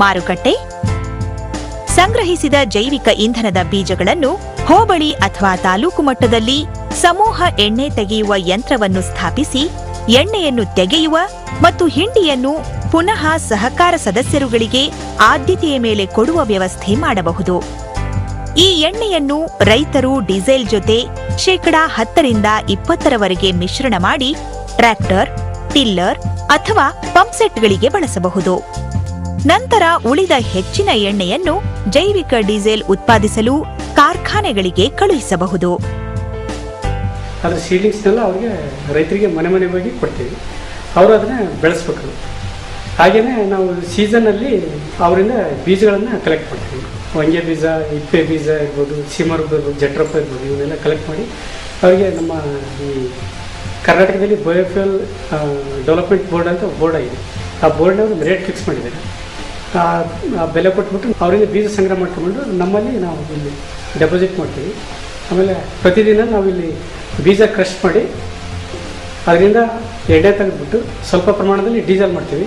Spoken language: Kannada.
ಮಾರುಕಟ್ಟೆ. ಸಂಗ್ರಹಿಸಿದ ಜೈವಿಕ ಇಂಧನದ ಬೀಜಗಳನ್ನು ಹೋಬಳಿ ಅಥವಾ ತಾಲೂಕು ಮಟ್ಟದಲ್ಲಿ ಸಮೂಹ ಎಣ್ಣೆ ತೆಗೆಯುವ ಯಂತ್ರವನ್ನು ಸ್ಥಾಪಿಸಿ, ಎಣ್ಣೆಯನ್ನು ತೆಗೆಯುವ ಮತ್ತು ಹಿಂಡಿಯನ್ನು ಪುನಃ ಸಹಕಾರ ಸದಸ್ಯರುಗಳಿಗೆ ಆದ್ಯತೆಯ ಮೇಲೆ ಕೊಡುವ ವ್ಯವಸ್ಥೆ ಮಾಡಬಹುದು. ಈ ಎಣ್ಣೆಯನ್ನು ರೈತರು ಡೀಸೆಲ್ ಜೊತೆ ಶೇಕಡಾ ಹತ್ತರಿಂದ ಇಪ್ಪತ್ತರವರೆಗೆ ಮಿಶ್ರಣ ಮಾಡಿ ಟ್ರ್ಯಾಕ್ಟರ್ ಟಿಲ್ಲರ್ ಅಥವಾ ಪಂಪ್ಸೆಟ್ಗಳಿಗೆ ಬಳಸಬಹುದು. ನಂತರ ಉಳಿದ ಹೆಚ್ಚಿನ ಎಣ್ಣೆಯನ್ನು ಜೈವಿಕ ಡೀಸೆಲ್ ಉತ್ಪಾದಿಸಲು ಕಾರ್ಖಾನೆಗಳಿಗೆ ಕಳುಹಿಸಬಹುದು. ಅದರ ಸೀಡ್ಲಿಂಗ್ಸ್ನೆಲ್ಲ ಅವ್ರಿಗೆ ರೈತರಿಗೆ ಮನೆ ಮನೆ ಹೋಗಿ ಕೊಡ್ತೀವಿ. ಅವರು ಅದನ್ನು ಬೆಳೆಸ್ಬೇಕು. ಹಾಗೆಯೇ ನಾವು ಸೀಸನ್ನಲ್ಲಿ ಅವರಿಂದ ಬೀಜಗಳನ್ನು ಕಲೆಕ್ಟ್ ಮಾಡ್ತೀವಿ. ಹೊಂಗೆ ಬೀಜ ಇಪ್ಪೆ ಬೀಜ ಇರ್ಬೋದು ಸೀಮರ್ಬ ಇರ್ಬೋದು ಜಟ್ರಪ್ಪ ಇರ್ಬೋದು ಇವನ್ನೆಲ್ಲ ಕಲೆಕ್ಟ್ ಮಾಡಿ ಅವರಿಗೆ ನಮ್ಮ ಈ ಕರ್ನಾಟಕದಲ್ಲಿ ಬಯೋಫ್ಯೂಲ್ ಡೆವಲಪ್ಮೆಂಟ್ ಬೋರ್ಡ್ ಅಂತ ಬೋರ್ಡ್ ಆಗಿದೆ. ಆ ಒಂದು ರೇಟ್ ಫಿಕ್ಸ್ ಮಾಡಿದ್ದಾರೆ. ಆ ಬೆಲೆ ಕೊಟ್ಬಿಟ್ಟು ಅವರಿಂದ ಬೀಜ ಸಂಗ್ರಹ ಮಾಡ್ಕೊಂಡು ನಮ್ಮಲ್ಲಿ ನಾವು ಇಲ್ಲಿ ಡೆಪಾಸಿಟ್ ಮಾಡ್ತೀವಿ. ಆಮೇಲೆ ಪ್ರತಿದಿನ ನಾವು ಇಲ್ಲಿ ಬೀಜ ಕ್ರಶ್ ಮಾಡಿ, ಅದರಿಂದ ಎಡೆ ತೆಗೆದ್ಬಿಟ್ಟು ಸ್ವಲ್ಪ ಪ್ರಮಾಣದಲ್ಲಿ ಡೀಸೆಲ್ ಮಾಡ್ತೀವಿ.